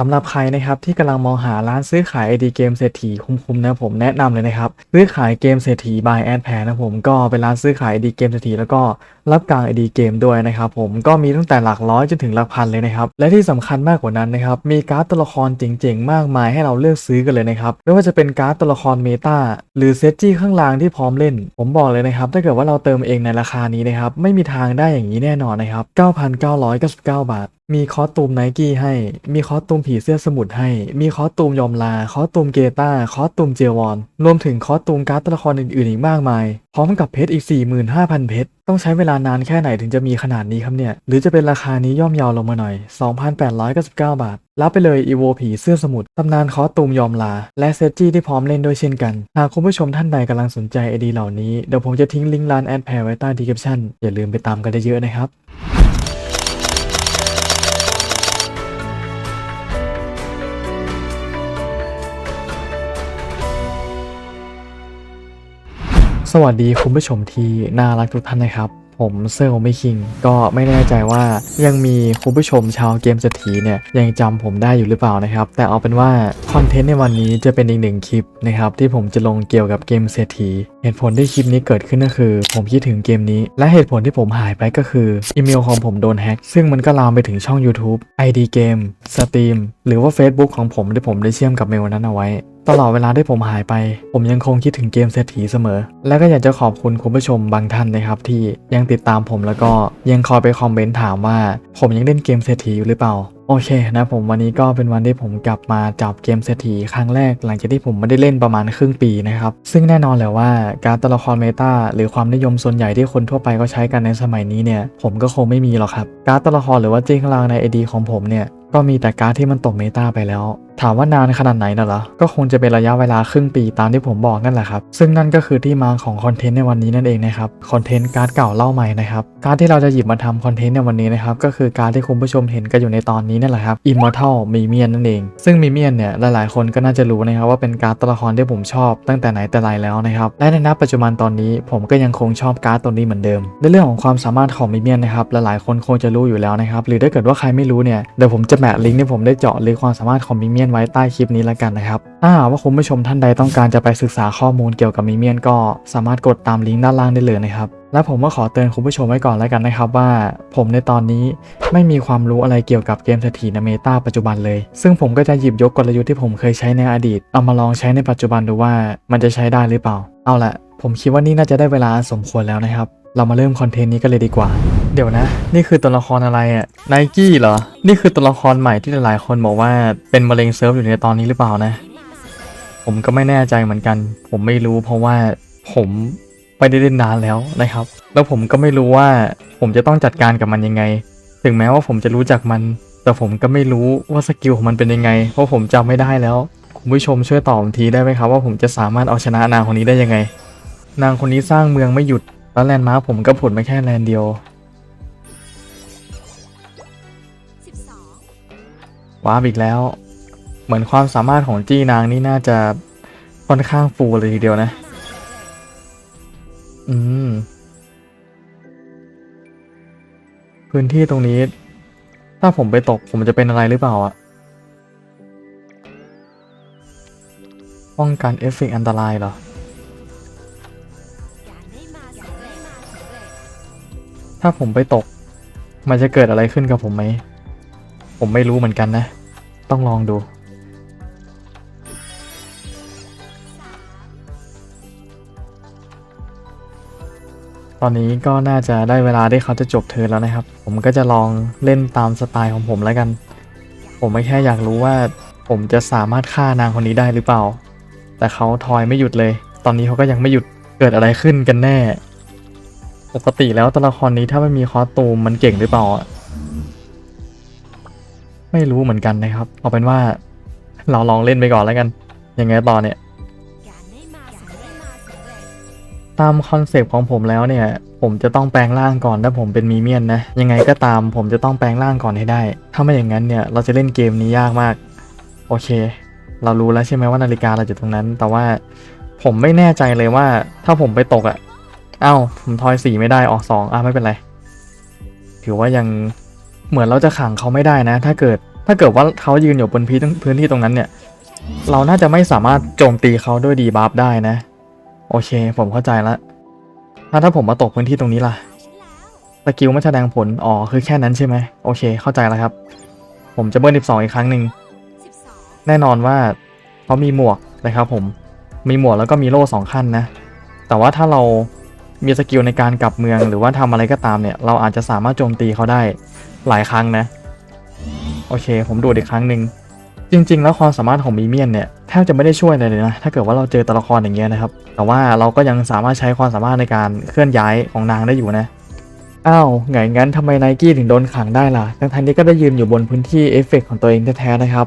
สำหรับใครนะครับที่กำลังมองหาร้านซื้อขาย ID เกมเศรษฐีคุ้มๆนะผมแนะนำเลยนะครับซื้อขายเกมเศรษฐี by a d p a นะผมก็เป็นร้านซื้อขาย ID เกมเศรษฐีแล้วก็รับกลาง ID เกมด้วยนะครับผมก็มีตั้งแต่หลักร้อยจนถึงหลักพันเลยนะครับและที่สำคัญมากกว่านั้นนะครับมีการ์ดตัวละครเจ๋งๆ มากมายให้เราเลือกซื้อกันเลยนะครับไม่ว่าจะเป็นการ์ดตัวละครเมตาหรือเซตจี้ข้างล่างที่พร้อมเล่น ผมบอกเลยนะครับถ้าเกิดว่าเราเติมเองในราคานี้นะครับไม่มีทางได้อย่างนี้แน่นอนนะครับ9,999 บาท มีคอสตูมไนกี้ให้ มีคอสตูมผีเสื้อสมุทรให้ มีคอสตูมยอมลา คอสตูมเกตาคอสตูมเจวอน รวมถึงคอสตูมการ์ดตัวละครอื่นๆอีกมากมาย พร้อมกับเพชรอีก 45,000 เพชร ต้องใช้เวลานานแค่ไหนถึงจะมีขนาดนี้ครับเนี่ย หรือจะเป็นราคานี้ย่อมเยาวลงมาหน่อย 2,899 บาท รับไปเลยอีโวผีเสื้อสมุทรตำนานคอสตูมยอมลา และเซตจี้ที่พร้อมเล่นด้วยเช่นกัน หากคุณผู้ชมท่านใดกำลังสนใจไอดีเหล่านี้ เดี๋ยวผมจะทิ้งลิงก์ร้านแอดแพรไว้ใต้ดีคริปชั่นอย่าลืมไปตามกันเยอะๆนะครับ สวัสดีคุณผู้ชมที่น่ารักทุกท่านนะครับ ผมเซอร์โอไม่คิง ก็ไม่แน่ใจว่ายังมีคุณผู้ชมชาวเกมเศรษฐีเนี่ยยังจำผมได้อยู่หรือเปล่านะครับ แต่เอาเป็นว่าคอนเทนต์ในวันนี้จะเป็นอีกหนึ่งคลิปนะครับที่ผมจะลงเกี่ยวกับเกมเศรษฐี เหตุผลที่คลิปนี้เกิดขึ้นก็คือ ผมคิดถึงเกมนี้ และเหตุผลที่ผมหายไปก็คืออีเมลของผมโดนแฮ็กซึ่งมันก็ลามไปถึงช่อง YouTube ID เกม Steam หรือว่า Facebook ของผมที่ผมได้เชื่อมกับเมลนั้นเอาไว้ ตลอดเวลาที่ผมหายไป ผมยังคงคิดถึงเกมเศรษฐีเสมอ และก็อยากจะขอบคุณคุณผู้ชมบางท่านนะครับ ที่ยังติดตามผมแล้วก็ยังคอยไปคอมเมนต์ถามว่า ผมยังเล่นเกมเศรษฐีอยู่หรือเปล่า โอเคนะผมวันนี้ก็เป็นวันที่ผมกลับมาจับเกมเศรษฐีครั้งแรก หลังจากที่ผมไม่ได้เล่นประมาณครึ่งปีนะครับ ซึ่งแน่นอนแหละว่าการตัวละครเมตาหรือความนิยมส่วนใหญ่ที่คนทั่วไปก็ใช้กันในสมัยนี้เนี่ย ผมก็คงไม่มีหรอกครับ การตัวละครหรือว่าจิ้งลางใน ID ของผมเนี่ยก็มีแต่การที่มันตกเมตาไปแล้ว ถามว่านานขนาดไหนน่ะเหรอ ก็คงจะเป็นระยะเวลาครึ่งปีตามที่ผมบอกนั่นแหละครับ ซึ่งนั่นก็คือที่มาของคอนเทนต์ในวันนี้นั่นเองนะครับ คอนเทนต์การ์ดเก่าเล่าใหม่นะครับ การดที่เราจะหยิบมาทำคอนเทนต์ในวันนี้นะครับ ก็คือการดที่คุณผู้ชมเห็นกันอยู่ในตอนนี้นั่นแหละครับ Immortal มีเมียนนั่นเอง ซึ่งมีเมียนเนี่ยหลายๆ คนก็น่าจะรู้นะครับว่าเป็นการ์ดตัวละครที่ผมชอบตั้งแต่ไหนแต่ไรแล้วนะครับ และในณปัจจุบันตอนนี้ผมก็ยังคงชอบการ์ดตัวนี้เหมือนเดิม ในเรื่องของความสามารถของมิเมียนนะครับหลายๆคนคงจะรู้อยู่แล้วนะครับหรือถ้าเกิดว่าใครไม่รู้เนี่ยเดี๋ยวผมจะแปะลิงก์ที่ผมได้เจาะลึกความสามารถของมิเมียนไว้ใต้คลิปนี้แล้วกันนะครับ ถ้าหากว่าคุณผู้ชมท่านใดต้องการจะไปศึกษาข้อมูลเกี่ยวกับมิเมียนก็สามารถกดตามลิงก์ด้านล่างได้เลยนะครับ และผมก็ขอเตือนคุณผู้ชมไว้ก่อนแล้วกันนะครับว่า ผมในตอนนี้ไม่มีความรู้อะไรเกี่ยวกับเกมเศรษฐีในเมตาปัจจุบันเลย ซึ่งผมก็จะหยิบยกกลยุทธ์ที่ผมเคยใช้ในอดีต เอามาลองใช้ในปัจจุบันดูว่ามันจะใช้ได้หรือเปล่า เอาละผมคิดว่านี่น่าจะได้เวลาสมควรแล้วนะครับ เรามาเริ่มคอนเทนต์นี้กันเลยดีกว่า เดี๋ยวนะ นี่คือตัวละครอะไรอะไนกี้เหรอ นี่คือตัวละครใหม่ที่หลายๆ คนบอกว่าเป็นมะเร็งเซิร์ฟอยู่ในตอนนี้หรือเปล่านะ ผมก็ไม่แน่ใจเหมือนกัน ผมไม่รู้เพราะว่าผมไม่ได้เล่นนานแล้วนะครับ แล้วผมก็ไม่รู้ว่าผมจะต้องจัดการกับมันยังไง ถึงแม้ว่าผมจะรู้จักมัน แต่ผมก็ไม่รู้ว่าสกิลของมันเป็นยังไง เพราะผมจำไม่ได้แล้ว คุณผู้ชมช่วยตอบทีได้ไหมครับว่าผมจะสามารถเอาชนะนางคนนี้ได้ยังไง นางคนนี้สร้างเมืองไม่หยุด แล้วแลนด์มาร์คผมก็ผุดมาแค่แลนด์เดียว ว้าบอีกแล้ว เหมือนความสามารถของจี้นางนี่น่าจะค่อนข้างฟูเลยทีเดียวนะ อืม พื้นที่ตรงนี้ ถ้าผมไปตกผมจะเป็นอะไรหรือเปล่าอะป้องกันเอฟเฟกต์อันตรายเหรอ ถ้าผมไปตก มันจะเกิดอะไรขึ้นกับผมไหม ผมไม่รู้เหมือนกันนะ ต้องลองดู ตอนนี้ก็น่าจะได้เวลาที่เขาจะจบเทิร์นแล้วนะครับ ผมก็จะลองเล่นตามสไตล์ของผมแล้วกัน ผมไม่แค่อยากรู้ว่า ผมจะสามารถฆ่านางคนนี้ได้หรือเปล่า แต่เขาทอยไม่หยุดเลย ตอนนี้เขาก็ยังไม่หยุดเกิดอะไรขึ้นกันแน่ ปกติแล้วตัวละครนี้ถ้าไม่มีคอสตูมมันเก่งหรือเปล่าไม่รู้เหมือนกันนะครับ เอาเป็นว่า เราลองเล่นไปก่อนแล้วกัน ยังไงต่อเนี่ย ตามคอนเซปต์ของผมแล้วเนี่ย ผมจะต้องแปลงร่างก่อนถ้าผมเป็นมีเมียนนะ ยังไงก็ตามผมจะต้องแปลงร่างก่อนให้ได้ ถ้าไม่อย่างนั้นเนี่ย เราจะเล่นเกมนี้ยากมาก โอเค เรารู้แล้วใช่ไหมว่านาฬิกาเราอยู่ตรงนั้น แต่ว่าผมไม่แน่ใจเลยว่าถ้าผมไปตกอะ่ะ เอ้าผมทอยสี่ไม่ได้ออกสองอะไม่เป็นไร ถือว่ายังเหมือนเราจะขังเขาไม่ได้นะ ถ้าเกิดถ้าเกิดว่าเขายืนอยู่บนพื้นพื้นที่ตรงนั้นเนี่ย เราน่าจะไม่สามารถโจมตีเขาด้วยดีบัฟได้นะ โอเค ผมเข้าใจล้วถ้าถ้าผมมาตกพื้นที่ตรงนี้ล่ะสกิลไม่แสดงผลอ๋อคือแค่นั้นใช่ไหมโอเค เข้าใจแล้วครับ ผมจะเบิ้ลสิบสองอีกครั้งหนึ่งแน่นอนว่าเขามีหมวกนะครับผมมีหมวกแล้วก็มีโล่สองขั้นนะ แต่ว่าถ้าเรา มีสกิลในการกลับเมืองหรือว่าทำอะไรก็ตามเนี่ย เราอาจจะสามารถโจมตีเขาได้หลายครั้งนะ โอเค ผมดูอีกครั้งหนึ่งจริง ๆ แล้วความสามารถของมีเมียนเนี่ยแทบจะไม่ได้ช่วยอะไรเลยนะ ถ้าเกิดว่าเราเจอตัวละครอย่างเงี้ยนะครับ แต่ว่าเราก็ยังสามารถใช้ความสามารถในการเคลื่อนย้ายของนางได้อยู่นะ อ้าวไงงั้นทำไมไนกี้ถึงโดนขังได้ล่ะ ทั้งทันนี้ก็ได้ยืนอยู่บนพื้นที่เอฟเฟกต์ของตัวเองแท้ๆนะครับ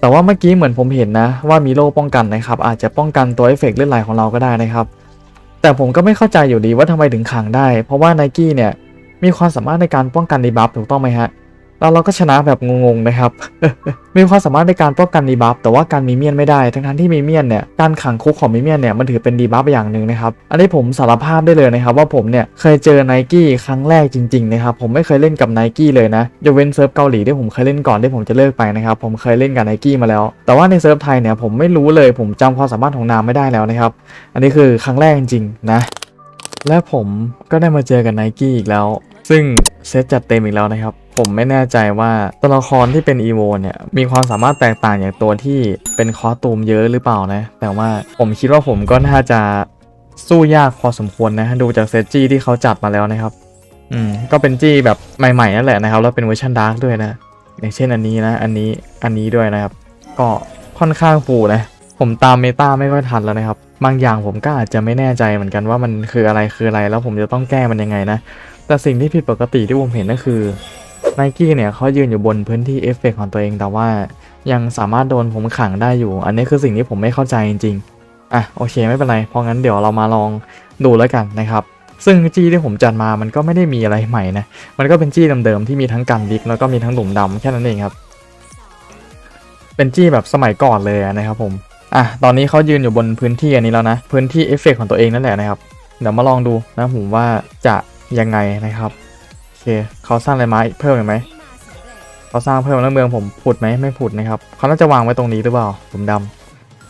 แต่ว่าเมื่อกี้เหมือนผมเห็นนะ ว่ามีโล่ป้องกันนะครับ อาจจะป้องกันตัวเอฟเฟกต์เลือดไหลของเราก็ได้นะครับ แต่ผมก็ไม่เข้าใจอยู่ดีว่าทำไมถึงขังได้ เพราะว่าไนกี้เนี่ยมีความสามารถในการป้องกันดีบัฟถูกต้องไหมฮะ แล้วเราก็ชนะแบบงงๆนะครับ มีความสามารถในการป้องกันดีบัฟแต่ว่าการมีเมียนไม่ได้ ทั้งๆที่มีเมียนเนี่ยการขังคุกของมีเมียนเนี่ยมันถือเป็นดีบัฟอย่างหนึ่งนะครับ อันนี้ผมสารภาพได้เลยนะครับ ว่าผมเนี่ยเคยเจอไนกี้ครั้งแรกจริงๆนะครับผมไม่เคยเล่นกับไนกี้เลยนะยกเว้นเซิร์ฟเกาหลีที่ผมเคยเล่นก่อนที่ผมจะเลิกไปนะครับผมเคยเล่นกับไนกี้มาแล้ว แต่ว่าในเซิร์ฟไทยเนี่ยผมไม่รู้เลยผมจำความสามารถของนางไม่ได้แล้วนะครับ อันนี้คือครั้งแรกจริงๆนะและผมก็ได้มาเจอกับไนกี้อีกแล้ว ซึ่งเซตจัดเต็มอีกแล้วนะครับ ผมไม่แน่ใจว่าตัวละครที่เป็นอีโวเนี่ยมีความสามารถแตกต่างจากตัวที่เป็นคอตูมเยอะหรือเปล่านะ แต่ว่าผมคิดว่าผมก็น่าจะสู้ยากพอสมควรนะ ดูจากเซตจี้ที่เขาจัดมาแล้วนะครับ อืม ก็เป็นจี้แบบใหม่ๆนั่นแหละนะครับ แล้วเป็นเวอร์ชันดาร์กด้วยนะ อย่างเช่นอันนี้นะ อันนี้ อันนี้ด้วยนะครับ ก็ค่อนข้างฟูนะ ผมตามเมตาไม่ค่อยทันแล้วนะครับ บางอย่างผมก็อาจจะไม่แน่ใจเหมือนกันว่ามันคืออะไรคืออะไร แล้วผมจะต้องแก้มันยังไงนะ แต่สิ่งที่ผิดปกติที่ผมเห็นก็คือ ไนกี้เนี่ยเขายืนอยู่บนพื้นที่เอฟเฟกของตัวเองแต่ว่ายังสามารถโดนผมขังได้อยู่ อันนี้คือสิ่งที่ผมไม่เข้าใจจริงๆ อะโอเคไม่เป็นไร เพราะงั้นเดี๋ยวเรามาลองดูแล้วกันนะครับ ซึ่งจี้ที่ผมจัดมามันก็ไม่ได้มีอะไรใหม่นะ มันก็เป็นจี้เดิมๆที่มีทั้งกันดิกแล้วก็มีทั้งหลุมดำแค่นั้นเองครับ เป็นจี้แบบสมัยก่อนเลยนะครับผม อะตอนนี้เขายืนอยู่บนพื้นที่อันนี้แล้วนะ พื้นที่เอฟเฟกของตัวเองนั่นแหละนะครับ เดี๋ยวมาลองดูนะผมว่าจะยังไงนะครับ เคเขาสร้างอะไรมาเพิ่มอีกไหมเขาสร้างเพิ่มแล้วเมืองผมผุดไหมไม่ผุดนะครับเขาน่าจะวางไว้ตรงนี้หรือเปล่าหลุมด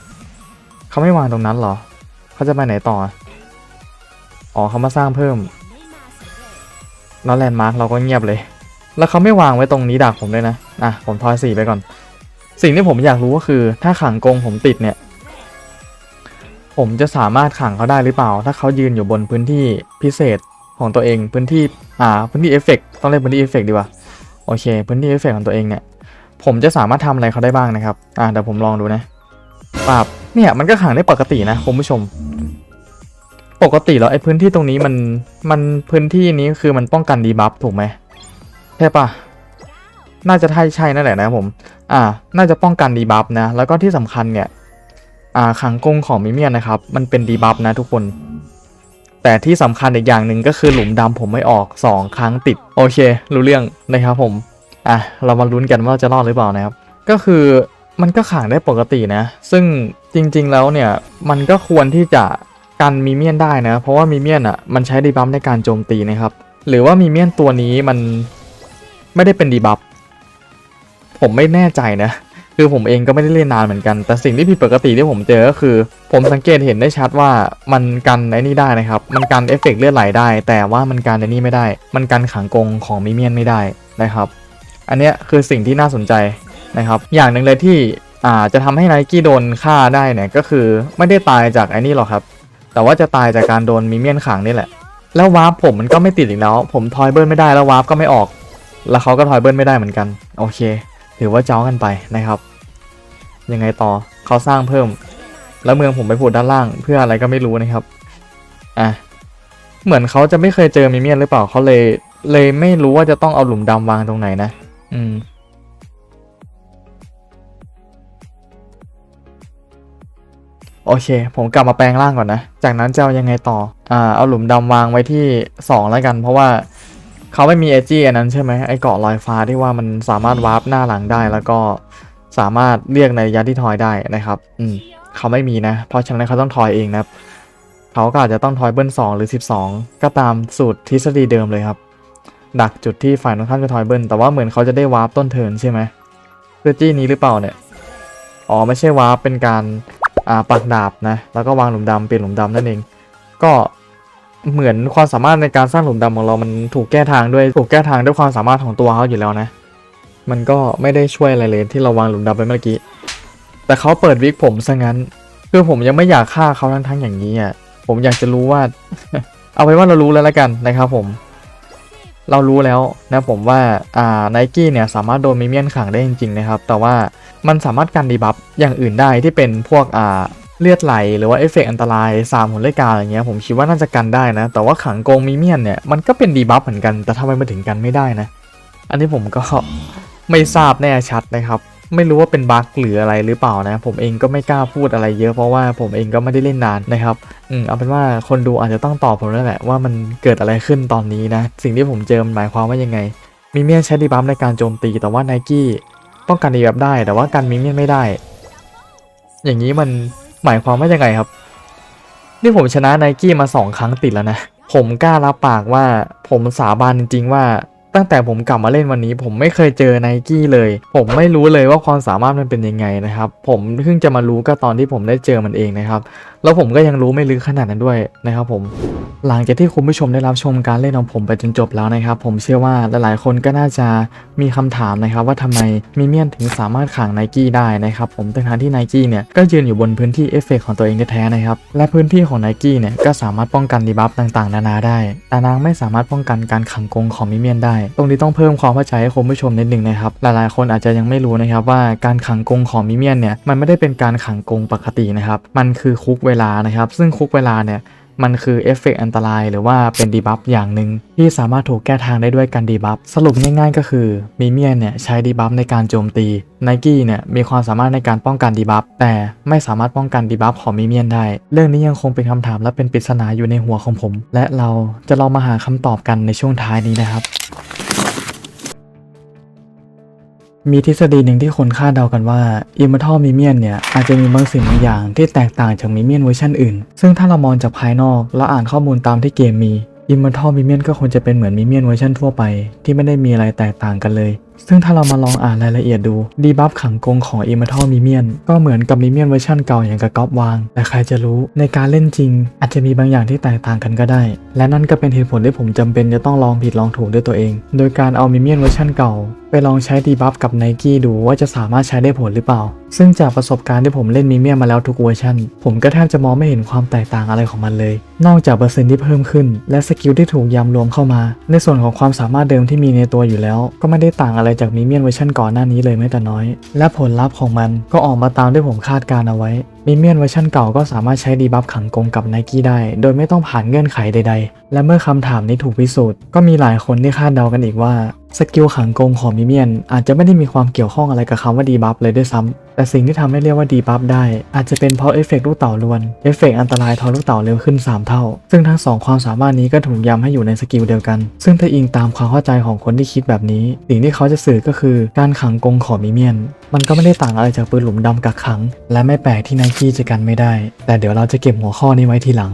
ำเขาไม่วางตรงนั้นเหรอเขาจะไปไหนต่ออ๋อเขามาสร้างเพิ่มแล้วแลนด์มาร์กเราก็เงียบเลย แล้วเขาไม่วางไว้ตรงนี้ดักผมด้วยนะอะผมทอยสี่ไปก่อน สิ่งที่ผมอยากรู้ก็คือ ถ้าขังกงผมติดเนี่ย ผมจะสามารถขังเขาได้หรือเปล่า ถ้าเขายืนอยู่บนพื้นที่พิเศษ ของตัวเองพื้นที่อ่าพื้นที่เอฟเฟกต้องเรียกพื้นที่เอฟเฟกดีกว่าโอเค พื้นที่เอฟเฟกของตัวเองเนี่ยผมจะสามารถทำอะไรเขาได้บ้างนะครับอ่าเดี๋ยวผมลองดูนะปราบเนี่ยมันก็ขังได้ปกตินะคุณผู้ชม ปกติแล้วไอ้พื้นที่ตรงนี้มันมันพื้นที่นี้คือมันป้องกันดีบัฟถูกไหมใช่ปะน่าจะใช่ใช่นั่นแหละนะผมอ่า น่าจะป้องกันดีบัฟนะแล้วก็ที่สำคัญเนี่ยอ่าขังกรงของมิเมียนนะครับ มันเป็นดีบัฟนะทุกคน แต่ที่สำคัญอีกอย่างหนึ่งก็คือหลุมดำผมไม่ออก 2 ครั้งติด โอเค รู้เรื่องนะครับผม อะ เรามาลุ้นกันว่าจะรอดหรือเปล่านะครับ ก็คือมันก็ขังได้ปกตินะ ซึ่งจริงๆแล้วเนี่ย มันก็ควรที่จะกันมีเมียนได้นะ เพราะว่ามีเมียนอะมันใช้ดีบัฟในการโจมตีนะครับ หรือว่ามีเมียนตัวนี้มันไม่ได้เป็นดีบัฟผมไม่แน่ใจนะ คือผมเองก็ไม่ได้เล่นนานเหมือนกัน แต่สิ่งที่ผิดปกติที่ผมเจอก็คือ ผมสังเกตเห็นได้ชัดว่ามันกันไอ้นี่ได้นะครับ มันกันเอฟเฟกต์เลือดไหลได้ แต่ว่ามันกันไอ้นี่ไม่ได้ มันกันขังกงของมิเมียนไม่ได้นะครับ อันเนี้ยคือสิ่งที่น่าสนใจนะครับ อย่างหนึ่งเลยที่อ่าจะทำให้ไนกี้โดนฆ่าได้เนี่ยก็คือไม่ได้ตายจากไอ้นี่หรอกครับ แต่ว่าจะตายจากการโดนมิเมียนขังนี่แหละ แล้ววาร์ปผมมันก็ไม่ติดอีกแล้ว ผมทอยเบิร์นไม่ได้แล้ววาร์ปก็ไม่ออก แล้วเขาก็ทอยเบิร์นไม่ได้เหมือนกัน โอเค ถือว่าเจ้ากันไปนะครับ ยังไงต่อเขาสร้างเพิ่ม แล้วเมืองผมไปพูดด้านล่าง เพื่ออะไรก็ไม่รู้นะครับอะเหมือนเขาจะไม่เคยเจอมิเมียนหรือเปล่าเขาเลย เลยไม่รู้ว่าจะต้องเอาหลุมดำวางตรงไหนนะ อืมโอเค ผมกลับมาแปลงร่างก่อนนะ จากนั้นจะเอายังไงต่อ อ่า เอาหลุมดำวางไว้ที่ 2 แล้วกัน เพราะว่า เขาไม่มีเอจีอันนั้นใช่ไหมไอ้เกาะลอยฟ้าที่ว่ามันสามารถวาร์ปหน้าหลังได้ แล้วก็สามารถเรียกในระยะที่ทอยได้นะครับ อืมเขาไม่มีนะ เพราะฉะนั้นเขาต้องทอยเองนะครับเขาก็อาจจะต้องทอยเบิ้ลสองหรือ 12 ก็ตามสูตรทฤษฎีเดิมเลยครับ ดักจุดที่ฝ่ายตรงข้ามจะทอยเบิ้ลแต่ว่าเหมือนเขาจะได้วาร์ปต้นเทินใช่ไหมคือจี้นี้หรือเปล่าเนี่ยอ๋อไม่ใช่วาร์ปเป็นการอ่าปักดาบนะแล้วก็วางหลุมดำเปลี่ยนหลุมดำนั่นเอง ก็ เหมือนความสามารถในการสร้างหลุมดำของเรามันถูกแก้ทางด้วยถูกแก้ทางด้วยความสามารถของตัวเขาอยู่แล้วนะ มันก็ไม่ได้ช่วยอะไรเลยที่เราวางหลุมดำไปเมื่อกี้ แต่เขาเปิดวิกผมซะงั้นคือผมยังไม่อยากฆ่าเขาทั้งทั้งๆอย่างนี้อะผมอยากจะรู้ว่า เอาไว้ว่าเรารู้แล้วละกันนะครับผม เรารู้แล้วนะผมว่าอ่าไนกี้เนี่ยสามารถโดนมิเมียนขังได้จริงๆนะครับ แต่ว่ามันสามารถกันดีบัฟอย่างอื่นได้ที่เป็นพวกอ่า เลือดไหลหรือว่าเอฟเฟกต์อันตรายสามผลเลกาอะไรเงี้ยผมคิดว่าน่าจะกันได้นะ แต่ว่าขังโกงมิเมียนเนี่ยมันก็เป็นดีบัฟเหมือนกันแต่ทำไมมันถึงกันไม่ได้นะ อันนี้ผมก็ไม่ทราบแน่ชัดนะครับ ไม่รู้ว่าเป็นบั๊กหรืออะไรหรือเปล่านะ ผมเองก็ไม่กล้าพูดอะไรเยอะเพราะว่าผมเองก็ไม่ได้เล่นนานนะครับอืมเอาเป็นว่าคนดูอาจจะต้องตอบผมแล้วแหละว่ามันเกิดอะไรขึ้นตอนนี้นะ สิ่งที่ผมเจอมันหมายความว่ายังไงมิเมียนใช้ดีบัฟในการโจมตีแต่ว่าไนกี้ป้องกันดีบัฟได้ แต่ว่ากันมิเมียนไม่ได้ อย่างนี้มัน หมายความว่ายังไงครับ นี่ผมชนะไนกี้มาสองครั้งติดแล้วนะ ผมกล้ารับปากว่าผมสาบานจริง ๆ ว่าตั้งแต่ผมกลับมาเล่นวันนี้ผมไม่เคยเจอไนกี้เลย ผมไม่รู้เลยว่าความสามารถมันเป็นยังไงนะครับ ผมเพิ่งจะมารู้ก็ตอนที่ผมได้เจอมันเองนะครับ แล้วผมก็ยังรู้ไม่ลึกขนาดนั้นด้วยนะครับผม หลังจากที่คุณผู้ชมได้รับชมการเล่นของผมไปจนจบแล้วนะครับ ผมเชื่อว่าหลายๆ คนก็น่าจะมีคำถามนะครับ ว่าทำไมมิเมียนถึงสามารถขังไนกี้ได้นะครับ ผมทั้งที่ไนกี้เนี่ยก็ยืนอยู่บนพื้นที่เอฟเฟกต์ของตัวเองแท้ๆนะครับ และพื้นที่ของไนกี้เนี่ยก็สามารถป้องกันดีบัฟต่างๆ นานาได้ แต่นางไม่สามารถป้องกันการขังกงของมิเมียนได้ ตรงนี้ต้องเพิ่มความเข้าใจให้คุณผู้ชมนิดนึงนะครับ หลายๆ คนอาจจะยังไม่รู้นะครับว่าการขังกงของมิเมียนเนี่ยมันไม่ได้เป็นการขังกงปกตินะครับมันคือคุกเวลานะครับ ซึ่งคุกเวลาเนี่ยมันคือเอฟเฟกต์อันตรายหรือว่าเป็นดีบัฟอย่างหนึ่งที่สามารถถูกแก้ทางได้ด้วยการดีบัฟสรุปง่ายๆก็คือมิเมียนเนี่ยใช้ดีบัฟในการโจมตีไนกี้เนี่ยมีความสามารถในการป้องกันดีบัฟแต่ไม่สามารถป้องกันดีบัฟของมิเมียนได้ เรื่องนี้ยังคงเป็นคำถามและเป็นปริศนาอยู่ในหัวของผม และเราจะลองมาหาคำตอบกันในช่วงท้ายนี้นะครับ มีทฤษฎีหนึ่งที่คนคาดเดากันว่าอิมมัทท์มิเมียนเนี่ย อาจจะมีบางสิ่งบางอย่างที่แตกต่างจากมิเมียนเวอร์ชันอื่น ซึ่งถ้าเรามองจากภายนอกแล้วอ่านข้อมูลตามที่เกมมีอิมมัทท์มิเมียนก็คงจะเป็นเหมือนมิเมียนเวอร์ชันทั่วไป ที่ไม่ได้มีอะไรแตกต่างกันเลยซึ่งถ้าเรามาลองอ่านรายละเอียดดู ดีบัฟขังกงของ Immortal Mimian ก็เหมือนกับ Mimian เวอร์ชันเก่าอย่างกับก๊อปวาง แต่ใครจะรู้ในการเล่นจริง อาจจะมีบางอย่างที่แตกต่างกันก็ได้ และนั่นก็เป็นเหตุผลที่ผมจำเป็นจะต้องลองผิดลองถูกด้วยตัวเอง โดยการเอา Mimian เวอร์ชันเก่า ไปลองใช้ดีบัฟกับ n i กี้ดูว่าจะสามารถใช้ได้ผลหรือเปล่า ซึ่งจากประสบการณ์ที่ผมเล่นมิเมียนมาแล้วทุกเวอร์ชันผมก็แทบจะมองไม่เห็นความแตกต่างอะไรของมันเลย นอกจากเปอร์เซ็นต์ที่เพิ่มขึ้น และสกิลที่ถูกยำรวมเข้ามา ในส่วนของความสามารถเดิมที่มีในตัวอยู่แล้ว ก็ไม่ได้ต่างอะไรจากมิเมียนเวอร์ชันก่อนหน้านี้เลยแม้แต่น้อย และผลลัพธ์ของมันก็ออกมาตามที่ผมคาดการเอาไว้ มิเมียนเวอร์ชันเก่าก็สามารถใช้ดีบัฟขังกงกับไนกี้ได้ โดยไม่ต้องผ่านเงื่อนไขใดๆ และเมื่อคำถามนี้ถูกพิสูจน์ ก็มีหลายคนที่คาดเดากันอีกว่า สกิลขังกงของมิเมียน อาจจะไม่ได้มีความเกี่ยวข้องอะไรกับคำว่าดีบัฟเลยด้วยซ้ำ แต่สิ่งที่ทำให้เรียกว่าดีบัฟได้ อาจจะเป็นเพราะเอฟเฟกต์ลูกเต่าลวน เอฟเฟกต์อันตรายทอลูกเต่าเร็วขึ้น 3 เท่า ซึ่งทั้งสองความสามารถนี้ก็ถูกย้ำให้อยู่ในสกิลเดียวกัน ซึ่งถ้าอิงตามความเข้าใจของคนที่คิดแบบนี้ สิ่งที่เขาจะสื่อก็คือการขังกงของมิเมียน มันก็ไม่ได้ต่างอะไรจากปืนหลุมดำกักขัง และไม่แปลกที่ไนกี้จะกันไม่ได้ แต่เดี๋ยวเราจะเก็บหัวข้อนี้ไว้ทีหลัง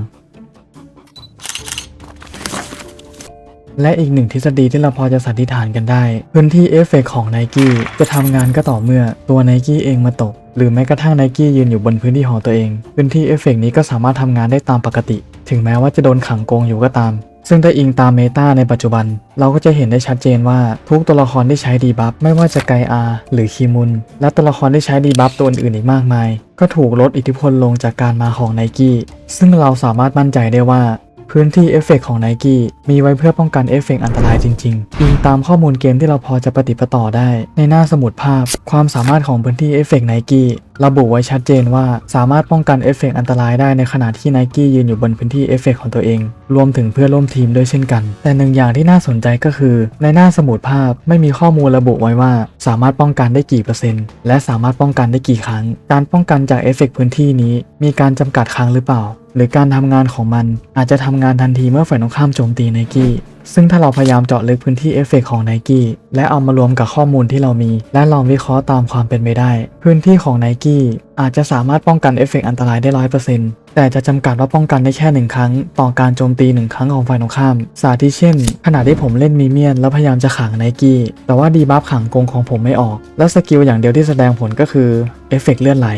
และอีกหนึ่งทฤษฎีที่เราพอจะสันนิษฐานกันได้ พื้นที่เอฟเฟกต์ของไนกี้จะทำงานก็ต่อเมื่อตัวไนกี้เองมาตก หรือแม้กระทั่งไนกี้ยืนอยู่บนพื้นที่ของตัวเอง พื้นที่เอฟเฟกต์นี้ก็สามารถทำงานได้ตามปกติ ถึงแม้ว่าจะโดนขังโกงอยู่ก็ตาม ซึ่งถ้าอิงตามเมตาในปัจจุบัน เราก็จะเห็นได้ชัดเจนว่า ทุกตัวละครที่ใช้ดีบัฟไม่ว่าจะไกอาหรือคีมุน และตัวละครที่ใช้ดีบัฟตัวอื่นอีกมากมาย ก็ถูกลดอิทธิพลลงจากการมาของไนกี้ซึ่งเราสามารถมั่นใจได้ว่าพื้นที่เอฟเฟกของ n i กี้มีไว้เพื่อป้องกันเอฟเฟกอันตรายจริงๆ อิงตามข้อมูลเกมที่เราพอจะปฏิปต่อได้ ในหน้าสมุดภาพ ความสามารถของพื้นที่เอฟเฟก n i กี้ ระบุไว้ชัดเจนว่าสามารถป้องกันเอฟเฟกอันตรายได้ในขณะที่ n i กี้ยืนอยู่บนพื้นที่เอฟเฟกของตัวเอง รวมถึงเพื่อร่วมทีมด้วยเช่นกัน แต่หนึ่งอย่างที่น่าสนใจก็คือ ในหน้าสมุดภาพไม่มีข้อมูลระบุไว้ว่า สามารถป้องกันได้กี่เปอร์เซ็นต์ และสามารถป้องกันได้กี่ครั้ง การป้องกันจากเอฟเฟกพื้นที่นี้ มีการจำกัดครั้งหรือเปล่า หรือการทำงานของมันอาจจะทำงานทันทีเมื่อฝ่ายตรงข้ามโจมตีไนกี้ ซึ่งถ้าเราพยายามเจาะลึกพื้นที่เอฟเฟกของ n นกี้และเอามารวมกับข้อมูลที่เรามี และลองวิเคราะห์ตามความเป็นไปได้ พื้นที่ของ n นกี้อาจจะสามารถป้องกันเอฟเฟกอันตรายได้ร้อยเปอร์เซ็นต์แต่จะจำกัดว่าป้องกันได้แค่หนึ่งครั้ง ต่อการโจมตีหนึ่งครั้งของฝ่ายตรงข้าม สาธิเช่น ขณะที่ผมเล่นมีเมียน แล้วพยายามจะขังไนกี้แต่ว่าดีบัฟขังกงของผมไม่ออก แล้วสกิลอย่างเดียวที่แสดงผลก็คือเอฟเฟกเลื่อดไหล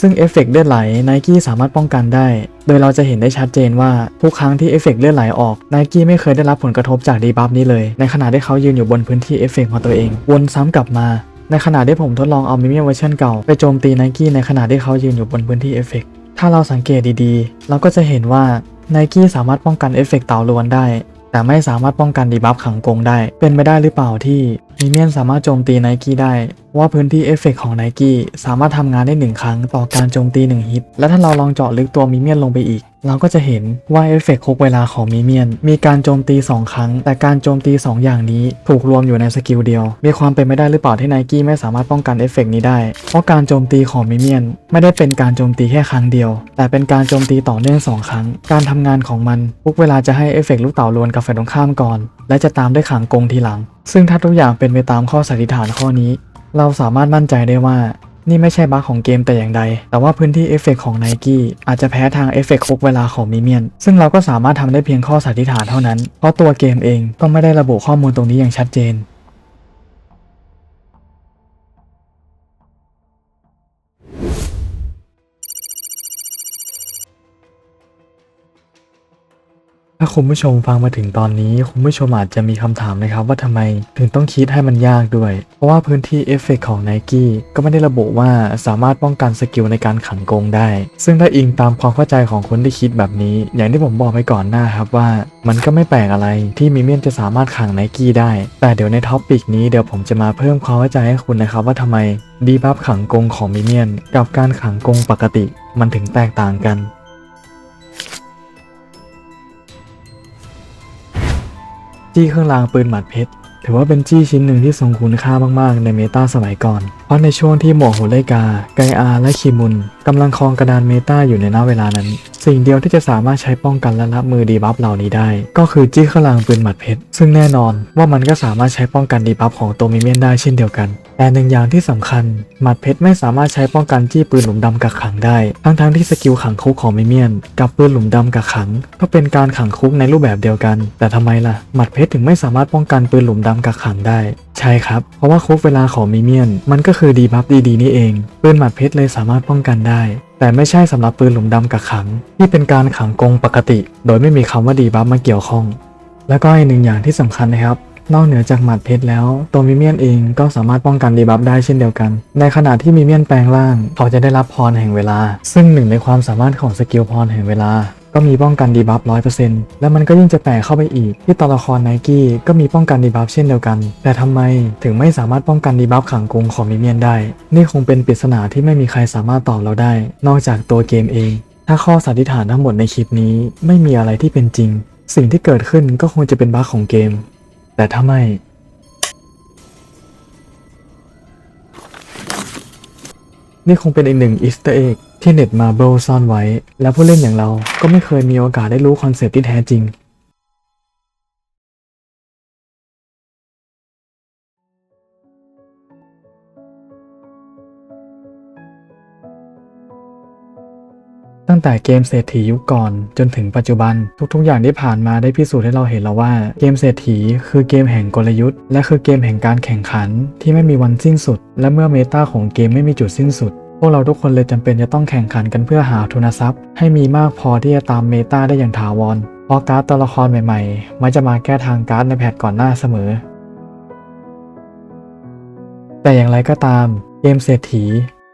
ซึ่งเอฟเฟกต์เลือดไหลไนกี้สามารถป้องกันได้ โดยเราจะเห็นได้ชัดเจนว่าทุกครั้งที่เอฟเฟกต์เลือดไหลออกไนกี้ไม่เคยได้รับผลกระทบจากดีบัฟนี้เลย ในขณะที่เขายืนอยู่บนพื้นที่เอฟเฟกต์ของตัวเอง วนซ้ำกลับมา ในขณะที่ผมทดลองเอามิเมียเวอร์ชันเก่าไปโจมตีไนกี้ในขณะที่เขายืนอยู่บนพื้นที่เอฟเฟกต์ถ้าเราสังเกตดีๆ เราก็จะเห็นว่าไนกี้สามารถป้องกันเอฟเฟกต์เต่าล้วนได้ แต่ไม่สามารถป้องกันดีบัฟขังกงได้ เป็นไปได้หรือเปล่าที่มิเมียนสามารถโจมตีไนกี้ได้ ว่าพื้นที่เอฟเฟกของไนกี้สามารถทำงานได้หนึ่งครั้งต่อการโจมตีหนึ่งฮิต และถ้าเราลองเจาะลึกตัวมิเมียนลงไปอีก เราก็จะเห็นว่าเอฟเฟกคุกเวลาของมิเมียน มีการโจมตี 2 ครั้ง แต่การโจมตี 2 อย่างนี้ถูกรวมอยู่ในสกิลเดียว มีความเป็นไปได้หรือเปล่าที่ไนกี้ไม่สามารถป้องกันเอฟเฟกนี้ได้ เพราะการโจมตีของมิเมียน ไม่ได้เป็นการโจมตีแค่ครั้งเดียว แต่เป็นการโจมตีต่อเนื่องสองครั้ง การทำงานของมันทุกเวลาจะให้เอฟเฟกลูกเต่าลวนกับฝ่ายตรงข้ามก่อน และจะตามด้วยขังกงทีหลังซึ่งถ้าทุกอย่างเป็นไปตามข้อสันนิษฐานข้อนี้ เราสามารถมั่นใจได้ว่านี่ไม่ใช่บั๊กของเกมแต่อย่างใด แต่ว่าพื้นที่เอฟเฟกของ n นกี้อาจจะแพ้ทางเอฟเฟกคุกเวลาของมิเมียน ซึ่งเราก็สามารถทำได้เพียงข้อสันนิษฐานเท่านั้น เพราะตัวเกมเองก็ไม่ได้ระบุข้อมูลตรงนี้อย่างชัดเจน ถ้าคุณผู้ชมฟังมาถึงตอนนี้คุณผู้ชมอาจจะมีคำถามนะครับว่าทำไมถึงต้องคิดให้มันยากด้วย เพราะว่าพื้นที่เอฟเฟกของ n นกี้ก็ไม่ได้ระบุว่าสามารถป้องกันสกิลในการขังกงได้ ซึ่งถ้าอิงตามความเข้าใจของคนที่คิดแบบนี้ อย่างที่ผมบอกไปก่อนหน้าครับว่า มันก็ไม่แปลกอะไรที่มิเมียนจะสามารถขัง n นกี้ได้ แต่เดี๋ยวในท็อปปิกนี้เดี๋ยวผมจะมาเพิ่มความเข้าใจให้คุณนะครับว่าทำไมดีบัฟขังโกงของมิเมียนกับการขังโกงปกติ มันถึงแตกต่างกัน จี้เครื่องรางปืนหมัดเพชรถือว่าเป็นจี้ชิ้นหนึ่งที่ทรงคุณค่ามากๆ ในเมตาสมัยก่อน เพราะในช่วงที่หมวกโหเลกา ไกอา และคิมุนกำลังครองกระดานเมตาอยู่ในณเวลานั้น สิ่งเดียวที่จะสามารถใช้ป้องกันและรับมือดีบัฟเหล่านี้ได้ ก็คือจี้เครื่องรางปืนหมัดเพชร ซึ่งแน่นอนว่ามันก็สามารถใช้ป้องกันดีบัฟของตัวมิเมียนได้เช่นเดียวกัน แต่หนึ่งอย่างที่สำคัญ หมัดเพชรไม่สามารถใช้ป้องกันจี้ปืนหลุมดำกักขังได้ ทั้งๆที่สกิลขังคุกของมิเมียน กับปืนหลุมดำกักขัง ก็เป็นการขังคุกในรูปแบบเดียวกัน แต่ทำไมล่ะ หมัดเพชรถึงไม่สามารถป้องกันปืนหลุมดำกักขังได้ใช่ครับเพราะว่าคุกเวลาของมิเมียน มันก็คือดีบัฟดีๆนี่เองปืนหมัดเพชรเลยสามารถป้องกันได้แต่ไม่ใช่สำหรับปืนหลุมดำกักขัง ที่เป็นการขังกงปกติ โดยไม่มีคำว่าดีบัฟมาเกี่ยวข้อง แล้วก็อีกหนึ่งอย่างที่สำคัญนะครับ นอกเหนือจากหมัดเพชรแล้วตัวมิเมียนเองก็สามารถป้องกันดีบัฟได้เช่นเดียวกัน ในขณะที่มิเมียนแปลงร่างเขาจะได้รับพรแห่งเวลา ซึ่งหนึ่งในความสามารถของสกิลพรแห่งเวลา ก็มีป้องกันดีบัฟร้อยเปอร์เซ็นต์และมันก็ยิ่งจะแปลกเข้าไปอีก ที่ตัวละครไนกี้ก็มีป้องกันดีบัฟเช่นเดียวกัน แต่ทำไมถึงไม่สามารถป้องกันดีบัฟขังกงของมิเมียนได้ นี่คงเป็นปริศนาที่ไม่มีใครสามารถตอบเราได้ นอกจากตัวเกมเอง ถ้าข้อสันนิษฐานทั้งหมดในคลิปนี้ ไม่มีอะไรที่เป็นจริง สิ่งที่เกิดขึ้นก็คงจะเป็นบั๊กของเกม แต่ถ้าไม่นี่คงเป็นอีกหนึ่งอีสเตอร์เอ็ก ที่เน็ตมาเบิลซ่อนไว้ และผู้เล่นอย่างเราก็ไม่เคยมีโอกาสได้รู้คอนเซปต์ที่แท้จริง ตั้งแต่เกมเศรษฐียุคก่อนจนถึงปัจจุบันทุกๆ อย่างที่ผ่านมาได้พิสูจน์ให้เราเห็นแล้วว่า เกมเศรษฐีคือเกมแห่งกลยุทธ์ และคือเกมแห่งการแข่งขันที่ไม่มีวันสิ้นสุด และเมื่อเมตาของเกมไม่มีจุดสิ้นสุด พวกเราทุกคนเลยจำเป็นจะต้องแข่งขันกันเพื่อหาทุนทรัพย์ ให้มีมากพอที่จะตามเมตาได้อย่างถาวร เพราะการ์ดตัวละครใหม่ๆ มักจะมาแก้ทางการ์ดในแพทก่อนหน้าเสมอ แต่อย่างไรก็ตาม เกมเศรษฐี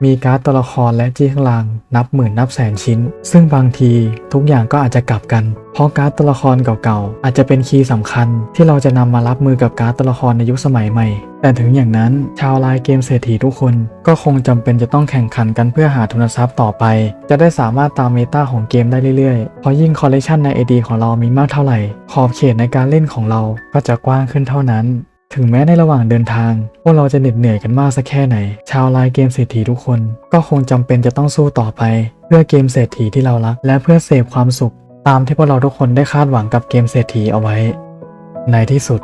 มีการ์ดตัวละครและจี้ข้างล่างนับหมื่นนับแสนชิ้น ซึ่งบางทีทุกอย่างก็อาจจะกลับกัน เพราะการ์ดตัวละครเก่าๆ อาจจะเป็นคีย์สำคัญที่เราจะนำมารับมือกับการ์ดตัวละครในยุคสมัยใหม่ แต่ถึงอย่างนั้นชาวไลน์เกมเศรษฐีทุกคนก็คงจำเป็นจะต้องแข่งขันกันเพื่อหาทุนทรัพย์ต่อไป จะได้สามารถตามเมตาของเกมได้เรื่อยๆ เพราะยิ่งคอลเลกชันใน AD ของเรามีมากเท่าไหร่ ขอบเขตในการเล่นของเราก็จะกว้างขึ้นเท่านั้น ถึงแม้ในระหว่างเดินทาง พวกเราจะเหน็ดเหนื่อยกันมากสักแค่ไหน ชาวไลน์เกมเศรษฐีทุกคน ก็คงจำเป็นจะต้องสู้ต่อไป เพื่อเกมเศรษฐีที่เรารัก และเพื่อเสพความสุข ตามที่พวกเราทุกคนได้คาดหวังกับเกมเศรษฐีเอาไว้ ในที่สุด